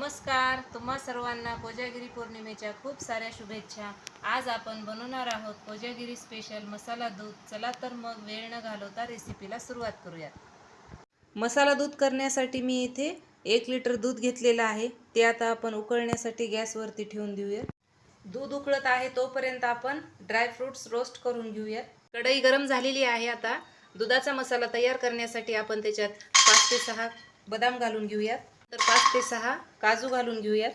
नमस्कार. तुम्हा सर्वांना कोजागिरी पौर्णिमेच्या खूप साऱ्या शुभेच्छा. आज आपण बनवणार आहोत कोजागिरी स्पेशल मसाला दूध. चला तर मग वेळ न घालवता रेसिपीला सुरुवात करूयात. मसाला दूध करण्यासाठी मी इथे एक लिटर दूध घेतलेलं आहे. ते आता आपण उकळण्यासाठी गॅसवरती ठेवून देऊया दूध उकळत आहे तोपर्यंत आपण ड्रायफ्रुट्स रोस्ट करून घेऊयात. कढई गरम झालेली आहे आता. दुधाचा मसाला तयार करण्यासाठी आपण त्याच्यात पाच ते सहा बदाम घालून घेऊयात. तर पाच ते सहा काजू घालून घेऊयात.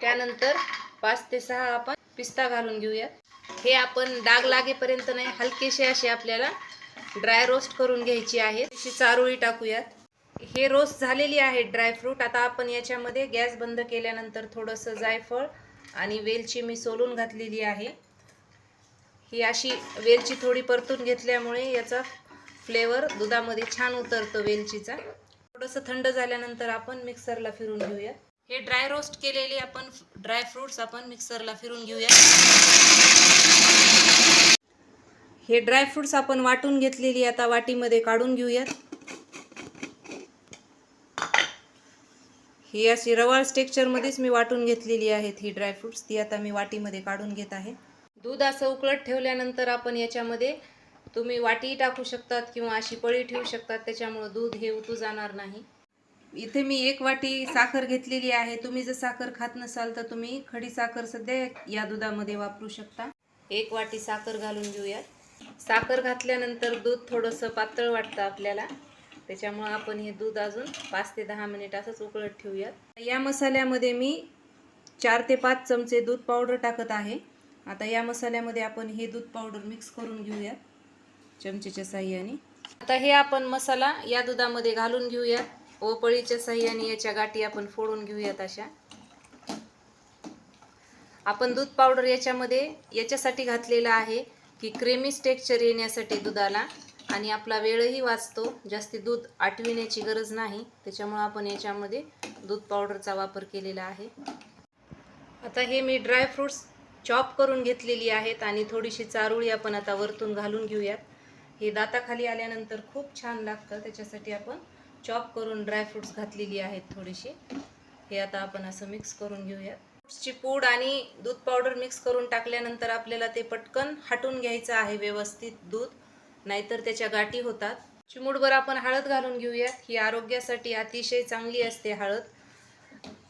त्यानंतर पाच ते सहा आपण पिस्ता घालून घेऊयात. हे आपण डाग लागेपर्यंत नाही हलकेसे असे आपल्याला ड्राय रोस्ट करून घ्यायची आहे. तशी चारोळी टाकूयात. हे रोस्ट झालेली आहे ड्रायफ्रूट आता आपण याच्यामध्ये गॅस बंद केल्यानंतर थोडंसं जायफळ आणि वेलची मी सोलून घातलेली आहे. ही अशी वेलची थोडी परतून घेतल्यामुळे याचा फ्लेवर दुधामध्ये छान उतरतो वेलचीचा. थोडंसं थंड झाल्यानंतर आपण मिक्सरला फिरून घेऊया. हे ड्राय रोस्ट केलेले आपण ड्राय फ्रुट्स आपण मिक्सरला फिरून घेऊया. हे ड्राय फ्रुट्स आपण वाटून घेतलेली आता वाटीमध्ये काढून घेऊयात. ही अशी रवाळ स्टेक्चरमध्येच मी वाटून घेतलेली आहेत ही ड्रायफ्रुट्स ती आता मी वाटीमध्ये काढून घेत आहे. दूध असं उकळत ठेवल्यानंतर आपण याच्यामध्ये तुम्ही वाटी टाकू शकतात किंवा अशी पळी ठेवू शकतात त्याच्यामुळं दूध हे उतू जाणार नाही. इथे मी एक वाटी साखर घेतलेली आहे. तुम्ही जर साखर खात नसाल तर तुम्ही खडी साखर सध्या या दुधामध्ये वापरू शकता. एक वाटी साखर घालून घेऊयात. साखर घातल्यानंतर दूध थोडंसं पातळ वाटतं आपल्याला. त्याच्यामुळं आपण हे दूध अजून पाच ते दहा मिनिट असंच उकळत ठेवूयात. या मसाल्यामध्ये मी चार ते पाच चमचे दूध पावडर टाकत आहे. आता या मसाल्यामध्ये आपण हे दूध पावडर मिक्स करून घेऊयात. चमचेच्या साह्याने. आता हे आपण मसाला या दुधामध्ये घालून घेऊयात. व पळीच्या साह्याने याच्या गाठी आपण फोडून घेऊयात अशा. आपण दूध पावडर याच्यामध्ये याच्यासाठी घातलेला आहे की क्रेमी टेक्स्चर येण्यासाठी दुधाला. आणि आपला वेळही वाचतो जास्ती दूध आटविण्याची गरज नाही. त्याच्यामुळं आपण याच्यामध्ये दूध पावडरचा वापर केलेला आहे. आता हे मी ड्राय फ्रुट्स चॉप करून घेतलेली आहेत आणि थोडीशी चारोळी आपण आता वरतून घालून घेऊयात. हे दाताखाली आल्यानंतर खूप छान लागतं. त्याच्यासाठी आपण चॉप करून ड्रायफ्रुट्स घातलेली आहेत थोडीशी. हे आता आपण असं मिक्स करून घेऊयात. फ्रुट्सची पूड आणि दूध पावडर मिक्स करून टाकल्यानंतर आपल्याला ते पटकन हटून घ्यायचं आहे व्यवस्थित दूध. नाहीतर त्याच्या गाठी होतात. चिमूडभर आपण हळद घालून घेऊयात. ही आरोग्यासाठी अतिशय चांगली असते हळद.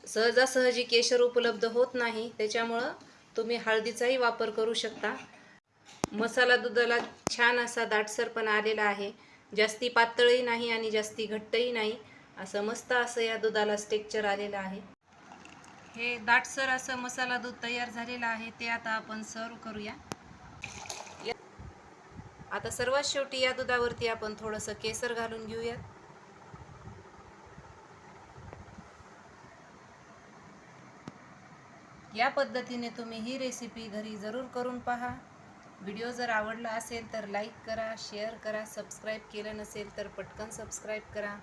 सहजासहजी केशर उपलब्ध होत नाही. त्याच्यामुळं तुम्ही हळदीचाही वापर करू शकता. मसाला दुधाला छान असा दाटसरपणा आलेला आहे. जास्ती पातळही नाही आणि जास्ती घट्टही नाही. असं मस्त असं या दुधाला स्टेक्चर आलेलं आहे. हे दाटसर असं मसाला दूध तयार झालेलं आहे. ते आता आपण सर्व करूया. आता सर्वात शेवटी या दुधावरती आपण थोडंसं केसर घालून घेऊयात. या पद्धतीने तुम्ही ही रेसिपी घरी जरूर करून पहा. व्हिडिओ जर आवडला असेल तर लाईक करा शेअर करा सबस्क्राईब केलं नसेल तर पटकन सबस्क्राईब करा.